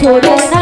ছোড়ে না